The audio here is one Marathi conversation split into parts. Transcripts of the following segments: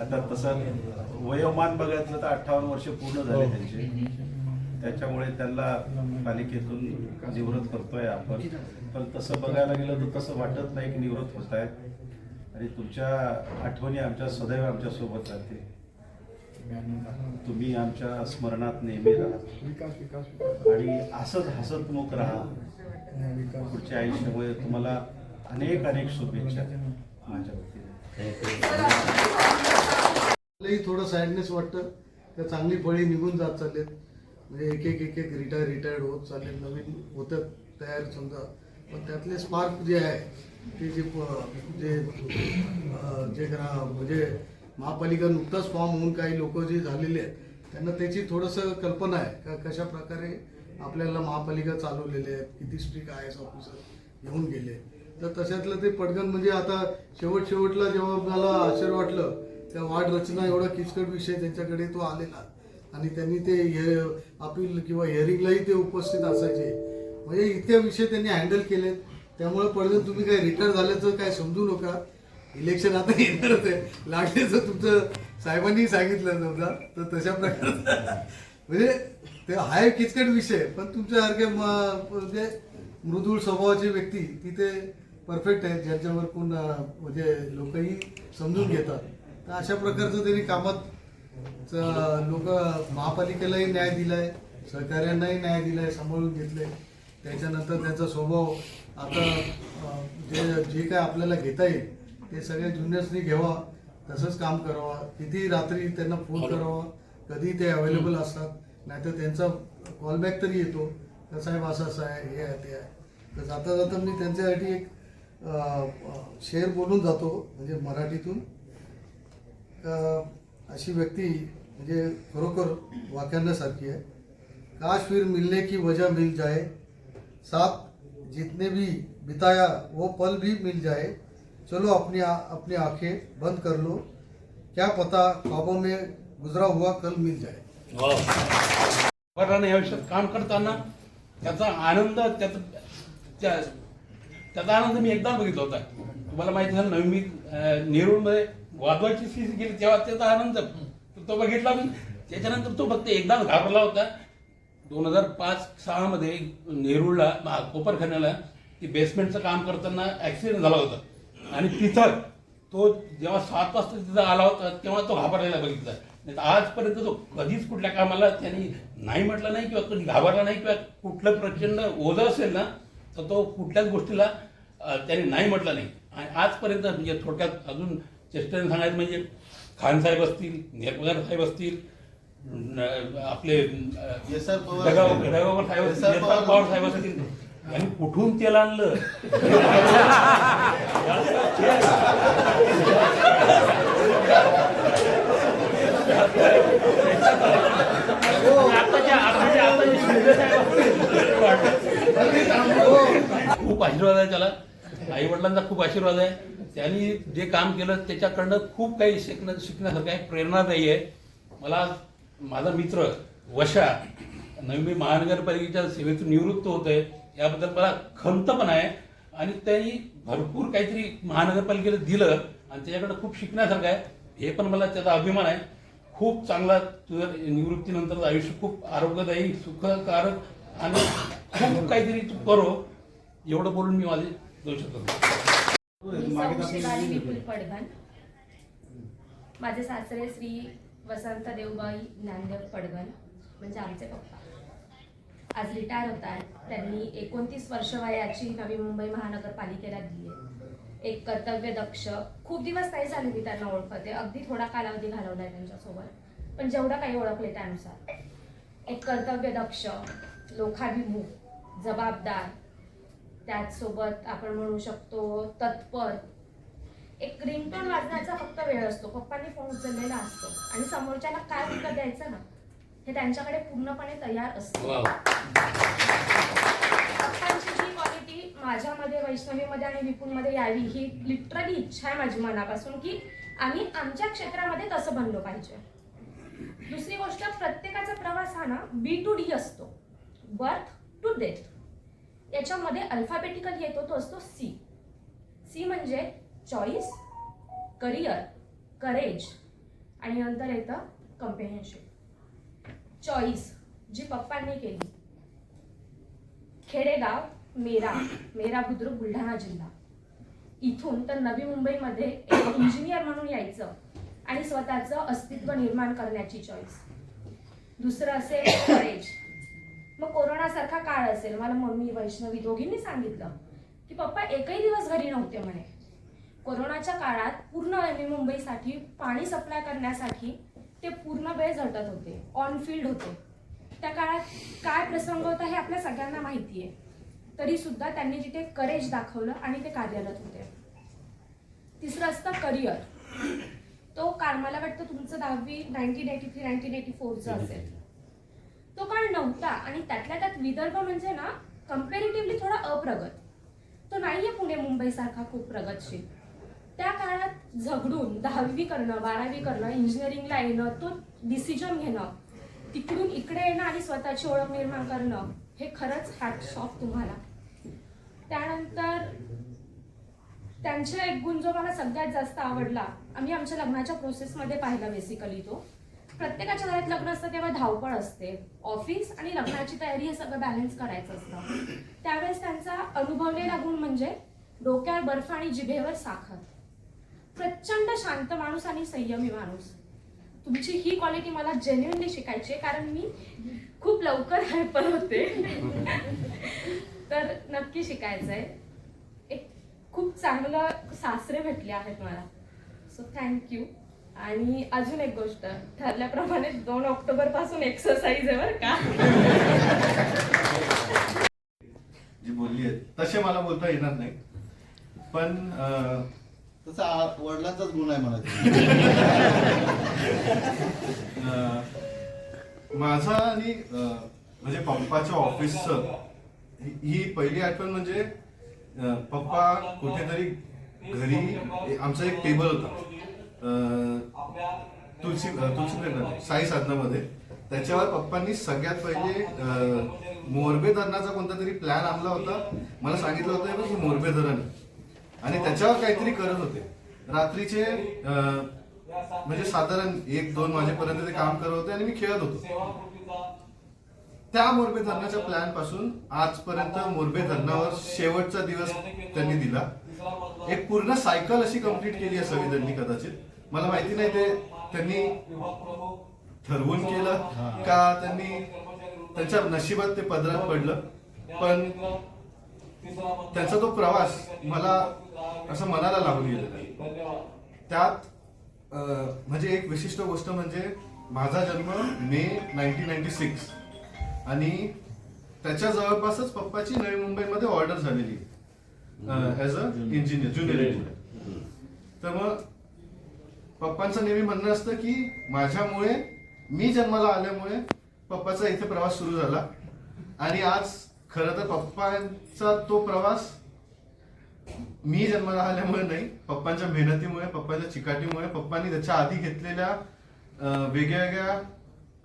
आता तसं वयोमान बघितलं तर अठ्ठावन्न वर्ष पूर्ण झाले त्यांचे. त्याच्यामुळे त्यांना पालिकेतून निवृत्त करतोय आपण. पण तसं बघायला गेलं तर तसं वाटत नाही की निवृत्त होत आहेत. आणि तुमच्या आठवणी आमच्या सदैव आमच्यासोबत राहते तुम्ही आमच्या स्मरणात नेहमी राहा. विकास विकास विकास आणि असंच हसतमुख राहा. पुढच्या आयुष्यामध्ये तुम्हाला अनेक अनेक शुभेच्छा माझ्या वतीने. मलाही थोडं सॅडनेस वाटतं. त्या चांगली फळी निघून जात चाललेत. म्हणजे एक एक एक एक रिटायर रिटायर्ड होत चालले नवीन होतात तयार समजा. पण त्यातले स्पार्क जे आहे ते जे प- जे अं, जे करा म्हणजे महापालिका नुकताच फॉर्म होऊन काही लोक जे झालेले आहेत त्यांना त्याची थोडंसं कल्पना आहे का कशा प्रकारे आपल्याला महापालिका चालवलेले आहेत किती स्ट्रिक आय एस ऑफिसर येऊन गेले तर तशातलं ते पटकन म्हणजे आता शेवट शेवटला जेव्हा मला आश्चर्य वाटलं त्या वाढ रचना एवढा किचकट विषय त्यांच्याकडे तो आलेला. आणि त्यांनी ते हे अपील किंवा हिअरिंगलाही ते उपस्थित असायचे. म्हणजे इतक्या विषय त्यांनी हँडल केलेत त्यामुळे पडलं तुम्ही काय रिटायर झाल्याचं काय समजू नका. इलेक्शन आता येणारच आहे लागल्याचं तुमचं साहेबांनी सांगितलं समजा तर तशा प्रकारचं म्हणजे ते आहे किचकट विषय पण तुमच्यासारखे म- म्हणजे मृदूळ स्वभावाची व्यक्ती तिथे परफेक्ट आहे ज्यांच्यावर कोण म्हणजे लोकही समजून घेतात. तर अशा प्रकारचं त्यांनी कामात लोक महापालिकेलाही न्याय दिलाय सहकार्यांनाही न्याय दिलाय सांभाळून घेतलंय. त्याच्यानंतर त्यांचा स्वभाव आता जे जे काय आपल्याला घेता येईल ते सगळ्या ज्युनियर्सनी घ्यावा तसंच काम करावा. किती रात्री त्यांना फोन करावा कधी ते अवेलेबल असतात नाहीतर त्यांचा कॉलबॅक तरी येतो. का साहेब असं असं आहे हे आहे ते आहे. तर जाता जाता मी त्यांच्यासाठी एक शेर बोलून जातो म्हणजे मराठीतून. अशी व्यक्ती म्हणजे खरोखर वाक्यांसारखी आहे. काश फिर मिलने की वजह मिल जाए साथ जितने भी बिताया वो पल भी मिल जाए चलो अपनी आ, अपनी आंखें बंद कर लो। क्या पता ख्वाबों में गुजरा हुआ कल मिल जाए। वडिलांना या आयुष्यात काम करताना त्याचा आनंद त्याचा त्या त्याचा आनंद मी एकदा बघितला होता. तुम्हाला माहिती झालं नवी मी नेरूळमध्ये वादवाची स्थिती गेली तेव्हा त्याचा आनंद तो बघितला मी. त्याच्यानंतर तो फक्त एकदा घाबरला होता. दोन हजार पाच सहामध्ये नेरूळला कोपरखान्याला ती बेसमेंटचं काम करताना ॲक्सिडेंट झाला होता. आणि तिथं तो जेव्हा सात वाजता तिथं आला होता तेव्हा तो घाबरलेला बघितला. नाही आजपर्यंत तो कधीच कुठल्या कामाला त्यांनी नाही म्हटलं नाही किंवा कधी घाबरला नाही किंवा कुठलं प्रचंड ओझं असेल ना तर तो कुठल्याच गोष्टीला त्यांनी नाही म्हटलं नाही. आणि आजपर्यंत म्हणजे थोडक्यात अजून चेष्टेने सांगायचं म्हणजे खान साहेब असतील नेरपगार साहेब असतील आपले पवार साहेब. असतील पवार साहेब. असतील. आणि कुठून तेल आणलं? खूप आशीर्वाद आहे त्याला. आई वडिलांचा खूप आशीर्वाद आहे. त्यांनी जे काम केलं त्याच्याकडनं खूप काही शिकणं शिकण्यासारखं आहे. प्रेरणादायी आहे. मला माझा मित्र वशा नवी महानगरपालिकेच्या सेवेतून निवृत्त होत आहे याबद्दल मला खंत पण आहे. आणि त्यांनी भरपूर काहीतरी महानगरपालिकेला दिलं आणि त्याच्याकडे खूप शिकण्यासारखं आहे. हे पण मला त्याचा अभिमान आहे. खूप चांगला तुझं निवृत्तीनंतरचं आयुष्य खूप आरोग्यदायी सुखकारक आणि खूप काहीतरी तू करो. एवढं बोलून मी माझे दोन शकतो माझे सासरे श्री वसंत देवबाई ज्ञानदेव पडघन म्हणजे आमचे पप्पा. आज रिटायर होत आहेत त्यांनी एकोणतीस वर्ष वयाची नवी मुंबई महानगरपालिकेला दिली. आहे एक कर्तव्य दक्ष. खूप दिवस नाही झाले मी त्यांना ओळखते. अगदी थोडा कालावधी घालवलाय त्यांच्यासोबत. पण जेवढं काही ओळखले त्यानुसार. एक कर्तव्य दक्ष लोकाभिमुख जबाबदार. त्याचसोबत आपण म्हणू शकतो तत्पर. एक रिंगटोन वाजण्याचा फक्त वेळ असतो. पप्पांनी फोन उचललेला असतो. आणि समोरच्याला काय उत्तर द्यायचं ना? हे त्यांच्याकडे पूर्णपणे तयार असतं. पप्पांची जी क्वालिटी माझ्यामध्ये वैष्णवीमध्ये आणि विपुलमध्ये यावी ही लिटरली इच्छा आहे माझी मनापासून की आम्ही आमच्या क्षेत्रामध्ये तसं बनलो पाहिजे. दुसरी गोष्ट प्रत्येकाचा प्रवास हा ना बी टू डी असतो. बर्थ टू डेथ याच्यामध्ये अल्फाबेटिकल येतो तो असतो सी सी म्हणजे चॉईस करिअर करेज आणि नंतर येतं कम्प्रिहेन्शन चॉईस जी पप्पांनी केली. खेडेगाव मेरा मेरा बुद्रुक बुलढाणा जिल्हा. इथून तर नवी मुंबईमध्ये एक इंजिनियर म्हणून यायचं आणि स्वतःचं अस्तित्व निर्माण करण्याची चॉईस दुसरं असेल करेज मग कोरोनासारखा काळ असेल मला मम्मी वैष्णवी दोघींनी सांगितलं की पप्पा एकही दिवस घरी नव्हते म्हणे. कोरोनाच्या काळात पूर्ण नवी मुंबईसाठी पाणी सप्लाय करण्यासाठी ते पूर्ण वेळ झटत होते ऑन फील्ड होते. त्या काळात काय प्रसंग होता हे आपल्या सगळ्यांना माहिती आहे. तरी सुद्धा त्यांनी तिथे करेज दाखवलं आणि ते कार्यरत होते. तिसरं असतं करिअर तो काळ मला वाटतं तुमचं दहावी nineteen eighty three nineteen eighty फोरचं असेल. तो काळ नव्हता आणि त्यातल्या त्यात विदर्भ म्हणजे ना कम्पेरेटिव्हली थोडा अप्रगत. तो नाही आहे पुणे मुंबईसारखा खूप प्रगतशील. त्या काळात झगडून दहावी करणं बारावी करणं इंजिनिअरिंगला येणं तो डिसिजन घेणं तिकडून इकडे येणं आणि स्वतःची ओळख निर्माण करणं हे खरंच हॅट ऑफ तुम्हाला. त्यानंतर त्यांचा एक गुण जो मला सगळ्यात जास्त आवडला आम्ही आमच्या लग्नाच्या प्रोसेसमध्ये पाहिला बेसिकली तो. प्रत्येकाच्या घरात लग्न असतं तेव्हा धावपळ असते. ऑफिस आणि लग्नाची तयारी हे सगळं बॅलन्स करायचं असतं. त्यावेळेस त्यांचा अनुभवलेला गुण म्हणजे डोक्यावर बर्फ आणि जिभेवर साखर. प्रचंड शांत माणूस आणि संयमी माणूस. तुमची ही क्वालिटी मला जेन्युनली शिकायची आहे कारण मी खूप लवकर हायपर होते. तर नक्की शिकायचं आहे एक खूप चांगलं सासरे भेटले आहेत मला. सो थँक्यू आणि अजून एक गोष्ट ठरल्याप्रमाणे दोन ऑक्टोबरपासून एक्सरसाइज आहे बरं का. जी बोलली आहे तसे मला बोलता येणार नाही. पण तसा वडिलांचाच गुण आहे मला माझा आणि म्हणजे पप्पाच्या ऑफिसचं ही पहिली आठवण म्हणजे पप्पा कुठेतरी घरी आमचा एक टेबल होता. तुलसी तुलसी साई साधनामध्ये. त्याच्यावर पप्पांनी सगळ्यात पहिले मोरबे धरणाचा कोणता तरी प्लॅन आणला होता. मला सांगितलं होतं की मोरबे धरण आणि त्याच्यावर काहीतरी करत होते. रात्रीचे म्हणजे साधारण एक दोन वाजेपर्यंत ते काम करत होते आणि मी खेळत होतो. त्या मोरबे धरणाच्या प्लॅनपासून आजपर्यंत मोरबे धरणावर शेवटचा दिवस त्यांनी दिला. एक पूर्ण सायकल अशी कंप्लीट केली असावी त्यांनी कदाचित. मला माहिती नाही ते त्यांनी ठरवून केलं का त्यांनी त्यांच्या नशिबात ते पदरात पडलं. पण त्यांचा तो प्रवास मला असं मनाला लागून गेलेला आहे. त्यात म्हणजे एक विशिष्ट गोष्ट म्हणजे माझा जन्म मे नाईन्टीन नाईन्टी सिक्स. आणि त्याच्या जवळपासच पप्पाची नवी मुंबईमध्ये ऑर्डर झालेली. As a engineer junior engineer तर मग पप्पांचं नेहमी म्हणणं असतं की माझ्यामुळे मी जन्माला आल्यामुळे पप्पाचा इथे प्रवास सुरू झाला. आणि आज खरं तर पप्पांचा तो प्रवास मी जन्माला आल्यामुळे नाही पप्पांच्या मेहनतीमुळे पप्पांच्या चिकाटीमुळे पप्पांनी त्याच्या आधी घेतलेल्या वेगळ्या वेगळ्या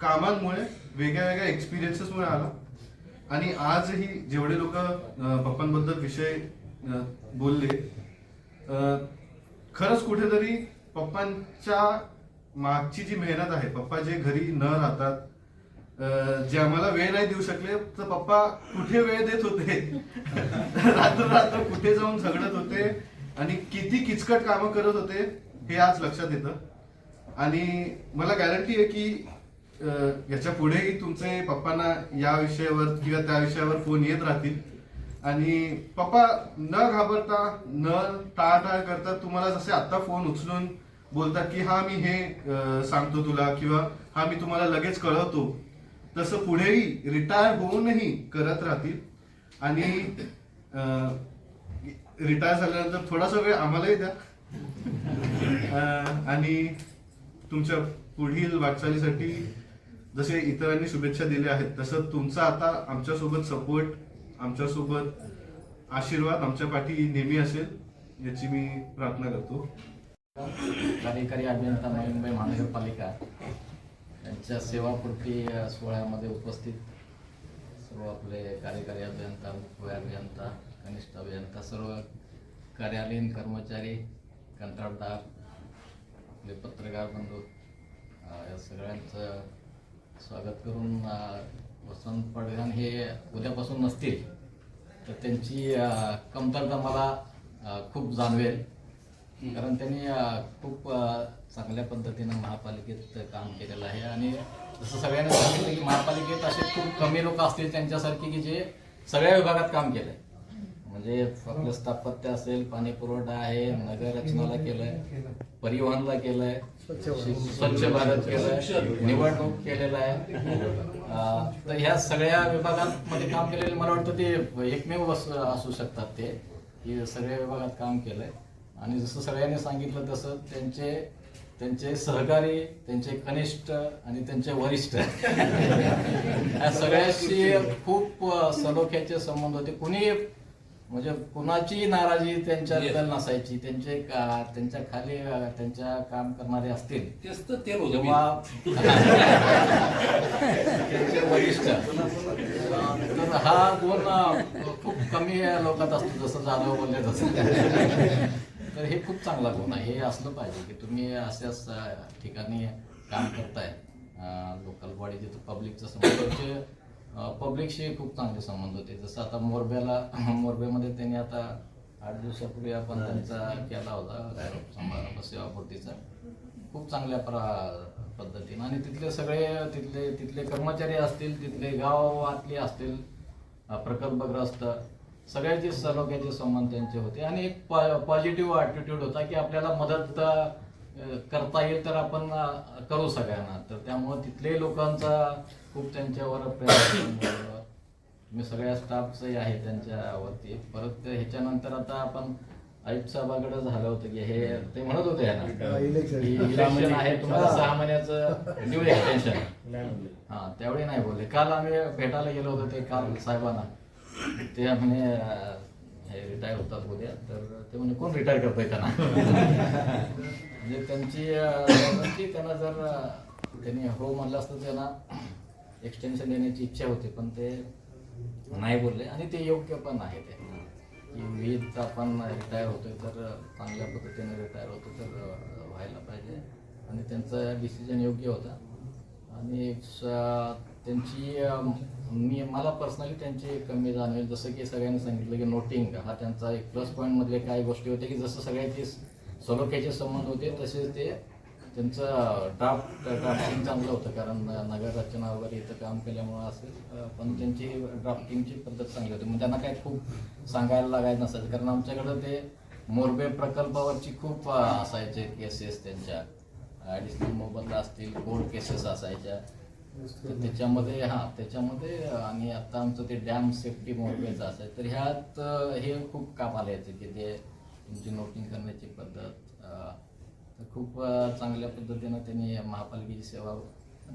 कामांमुळे वेगळ्या वेगळ्या एक्सपिरियन्सेसमुळे आला. आणि आजही जेवढे लोक पप्पांबद्दल विषय बोलले खरंच कुठेतरी पप्पांच्या मागची जी मेहनत आहे पप्पा जे घरी न राहतात जे आम्हाला वेळ नाही देऊ शकले तर पप्पा कुठे वेळ देत होते? रात्र रात्र कुठे जाऊन झगडत होते? आणि किती किचकट कामं करत होते हे आज लक्षात येतं. आणि मला गॅरंटी आहे की याच्या पुढेही तुमचे पप्पांना या विषयावर किंवा त्या विषयावर फोन येत राहतील. आणि पप्पा न घाबरता न टाळाटाळ करता तुम्हाला जसे आता फोन उचलून बोलतात की हा मी हे सांगतो तुला किंवा हा मी तुम्हाला लगेच कळवतो. तसं पुढेही रिटायर होऊनही करत राहतील. आणि रिटायर झाल्यानंतर थोडासा वेळ आम्हालाही द्या. आणि तुमच्या पुढील वाटचालीसाठी जसे इतरांनी शुभेच्छा दिल्या आहेत तसं तुमचा आता आमच्यासोबत सपोर्ट आमच्यासोबत आशीर्वाद आमच्या पाठी नेहमी असेल याची मी प्रार्थना करतो. कार्यकारी अभियंता नवी मुंबई महानगरपालिका त्यांच्या सेवापूर्ती या सोहळ्यामध्ये उपस्थित सर्व आपले कार्यकारी अभियंता मुख्य अभियंता कनिष्ठ अभियंता सर्व कार्यालयीन कर्मचारी कंत्राटदार आपले पत्रकार बंधू या सगळ्यांचं स्वागत करून वसंत पडघान हे उद्यापासून नसतील तर त्यांची कमतरता मला खूप जाणवेल. कारण त्यांनी खूप चांगल्या पद्धतीनं महापालिकेत काम केलेलं आहे. आणि जसं सगळ्यांनी सांगितलं की महापालिकेत असे खूप कमी लोक असतील त्यांच्यासारखे की जे सगळ्या विभागात काम केलंय. म्हणजे आपलं स्थापत्य असेल पाणी पुरवठा आहे नगर रचनाला केलंय परिवहनला केलंय स्वच्छ भारत केलंय निवडणूक केलेलं आहे. तर ह्या सगळ्या विभागात मध्ये काम केलेले मला वाटतं ते एकमेव असू शकतात ते. की सगळ्या विभागात काम केलंय. आणि जसं सगळ्यांनी सांगितलं तसं त्यांचे त्यांचे सहकारी त्यांचे कनिष्ठ आणि त्यांचे वरिष्ठ. या सगळ्याशी खूप सलोख्याचे संबंध होते. कुणी म्हणजे कुणाची नाराजी त्यांच्याबद्दल नसायची. त्यांचे का- त्यांच्या खाली त्यांच्या काम करणारे असतील. किंवा त्यांचे वरिष्ठ. तर हा गुण खूप कमी लोकात असतो जसं जाधव बोलले तसं. तर हे खूप चांगला गुण आहे. हे असलं पाहिजे की तुम्ही अशाच ठिकाणी काम करताय. लोकल बॉडी जिथं पब्लिकचं संबंध पब्लिकशी खूप चांगले संबंध होते. जसं आता मोरब्याला मोरब्यामध्ये त्यांनी आता आठ दिवसापूर्वी आपण त्यांचा केला होता गायरोप समारंभ सेवापूर्तीचा. खूप चांगल्या प्र पद्धतीनं. आणि तिथले सगळे तिथले तिथले कर्मचारी असतील तिथले गावातले असतील प्रकल्पग्रस्त सगळ्याचे सलोख्याचे संबंध त्यांचे होते. आणि एक पॉझिटिव्ह ॲटिट्यूड होता की आपल्याला मदत करता येईल तर आपण करू सगळ्यांना. तर त्यामुळे तिथले लोकांचा खूप त्यांच्यावर प्रेम. मी सगळ्या स्टाफचंही आहे त्यांच्यावरती. परत ह्याच्यानंतर आता आपण आयुक्त साहेबाकडे झालं होतं की हे ते म्हणत होते इलेक्शन. आहे तुम्हाला सहा महिन्याचं ड्यू एक्सटेन्शन हा त्यावेळी नाही बोलले. काल आम्ही भेटायला गेलो होतो ते काल साहेबांना. ते म्हणे हे रिटायर होतात उद्या तर ते म्हणे कोण रिटायर करतोय त्यांना म्हणजे त्यांची की त्यांना जर त्यांनी हो म्हणलं असतं त्यांना एक्सटेन्शन देण्याची इच्छा होती पण ते नाही बोलले. आणि ते योग्य पण आहे ते. की वीज आपण रिटायर होतोय तर चांगल्या पद्धतीने रिटायर होतो तर व्हायला पाहिजे. आणि त्यांचा डिसिजन योग्य होता. आणि स- त्यांची मी मला पर्सनली त्यांची कमी जाणवेल जसं की सगळ्यांनी सांगितलं की नोटिंग हा त्यांचा एक प्लस पॉईंटमधले काही गोष्टी होत्या की जसं सगळ्यांचे सलोख्याचे संबंध होते तसेच ते त्यांचं ड्राफ्ट ड्राफ्टिंग चांगलं होतं. कारण नगर रचना वगैरे इथं काम केल्यामुळं असेल पण त्यांची ड्राफ्टिंगची पद्धत चांगली होती. मग त्यांना काय खूप सांगायला लागायचं नसायचं. कारण आमच्याकडं ते मोरबे प्रकल्पावरची खूप असायचे केसेस त्यांच्या. ॲडिशनल मोबदला असतील कोर्ट केसेस असायच्या. तर त्याच्यामध्ये हां त्याच्यामध्ये आणि आता आमचं ते डॅम सेफ्टी मोरबेचं आहे. तर ह्यात हे खूप कामाला यायचं की ते तुमची नोटिंग करण्याची पद्धत तर खूप चांगल्या पद्धतीनं त्यांनी महापालिकेची सेवा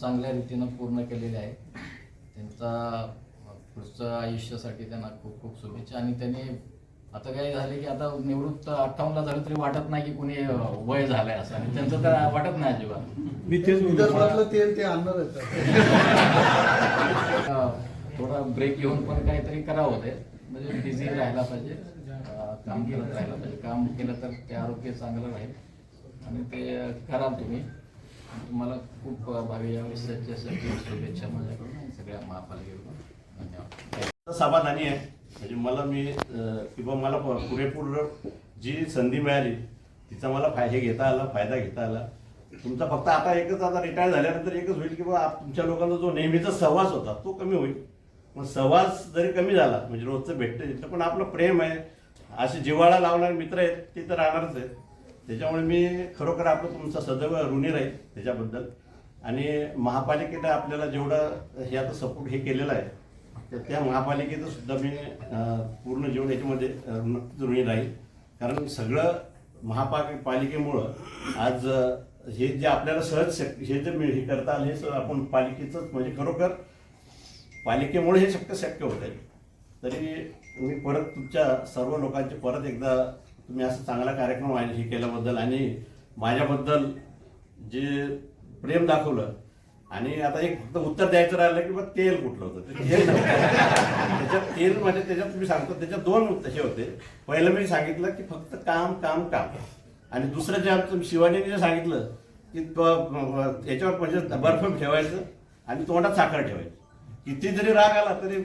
चांगल्या रीतीनं पूर्ण केलेली आहे. त्यांचा पुढचं आयुष्यासाठी त्यांना खूप खूप शुभेच्छा. आणि त्यांनी आता काय झाले की आता निवृत्त अठ्ठावन्नला झालं तरी वाटत नाही की कुणी वय झालंय असं. आणि त्यांचं तर वाटत नाही अजिबात. मी तेच विदर्भातलं तेल ते आणणार आहेत. अं, थोडा ब्रेक घेऊन पण काहीतरी करावं ते. म्हणजे बिझी राहायला पाहिजे. काम करत राहायला पाहिजे. काम केलं तर ते आरोग्य चांगलं राहील. आणि ते कराल तुम्ही. तुम्हाला खूप भावी आयुष्याच्यासाठी शुभेच्छा माझ्याकडून. सगळ्या महापालिकेकडून. धन्यवाद. समाधानी आहे. म्हणजे मला मी किंवा मला प- पुरेपूर जी संधी मिळाली तिचा मला फायदे घेता आला फायदा घेता आला. तुमचा फक्त आता एकच आता रिटायर झाल्यानंतर एकच होईल की बाबा तुमच्या लोकांचा जो नेहमीचा सहवास होता तो कमी होईल. मग सहवास जरी कमी झाला म्हणजे रोजचं भेटतं तिथं पण आपलं प्रेम आहे. असे जिव्हाळा लावणारे मित्र आहेत ते तर राहणारच आहेत. त्याच्यामुळे मी खरोखर आपलं तुमचा सदैव ऋणी राहील त्याच्याबद्दल. आणि महापालिकेनं आपल्याला जेवढं हे आता सपोर्ट हे केलेलं आहे तर त्या महापालिकेचं सुद्धा मी पूर्ण जीवन याच्यामध्ये ऋणी राहील. कारण सगळं महापालिके पालिकेमुळं आज हे जे आपल्याला सहज शक्य हे जे हे करता आलं हे सगळं आपण पालिकेचंच म्हणजे खरोखर पालिकेमुळे हे शक्य शक्य होत आहे. तरी मी परत तुमच्या सर्व लोकांचे परत एकदा तुम्ही असं चांगला कार्यक्रम आहे हे केल्याबद्दल आणि माझ्याबद्दल जे प्रेम दाखवलं आणि आता एक फक्त उत्तर द्यायचं राहिलं की मग तेल कुठलं होतं? ते तेल त्याच्यात तेल म्हणजे त्याच्यात तुम्ही सांगतो त्याच्यात दोन हे होते. पहिलं मी सांगितलं की फक्त काम काम काम. आणि दुसरं जे आमचं शिवाजीने जे सांगितलं की ब- याच्यावर म्हणजे बर्फ ठेवायचं आणि तोंडात साखर ठेवायची. किती जरी राग आला तरी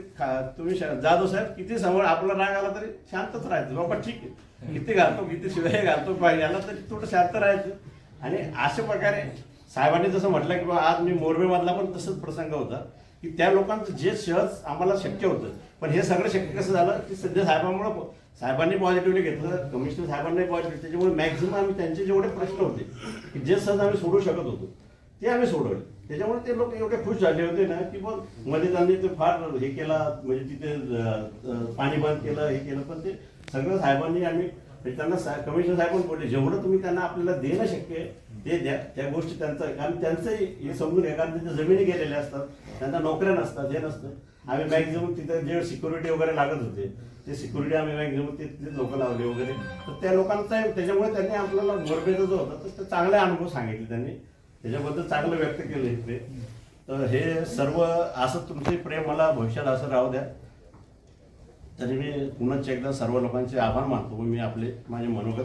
तुम्ही जाधव साहेब किती समोर आपला राग आला तरी शांतच राहायचं. बाबा ठीक आहे. किती घालतो किती शिवाय घालतो याला तरी थोडं शांत राहायचं. आणि अशा प्रकारे साहेबांनी जसं म्हटलं की बाबा आज मी मोरबेमधला पण तसंच प्रसंग होता. की त्या लोकांचं जे सहज आम्हाला शक्य होतं. पण हे सगळं शक्य कसं झालं? की सध्या साहेबांमुळं साहेबांनी पॉझिटिव्हली घेतलं कमिशनर साहेबांनी पॉझिटिव्ह त्याच्यामुळे मॅक्झिमम आम्ही त्यांचे जेवढे प्रश्न होते की जे सहज आम्ही सोडू शकत होतो ते आम्ही सोडवले. त्याच्यामुळे ते लोक एवढे खुश झाले होते ना की मग मध्ये त्यांनी ते फार हे केला म्हणजे तिथे पाणी बंद केलं हे केलं पण ते सगळं साहेबांनी आम्ही म्हणजे त्यांना सा- कमिशनर साहेब पण बोलले जेवढं तुम्ही त्यांना आपल्याला देणं शक्य ते द्या. त्या गोष्टी त्यांचं कारण त्यांचंही हे समजून घ्या कारण त्यांच्या जमिनी गेलेल्या असतात. त्यांना नोकऱ्या नसतात हे नसतं. आम्ही मॅक्झिमम तिथे जे सिक्युरिटी वगैरे लागत होते ते सिक्युरिटी आम्ही मॅक्झिमम तिथले लोक लावले वगैरे. तर त्या लोकांचा त्याच्यामुळे त्यांनी आपल्याला मोरबेचा जो होता तर ते चांगले अनुभव सांगितले त्यांनी. त्याच्याबद्दल चांगलं व्यक्त केलं ते तर हे सर्व असं तुमचे प्रेम मला भविष्यात असं राहू द्या. तरी मी पुन्हा एकदा सर्व लोकांचे आभार मानतो मी आपले माझे मनोगत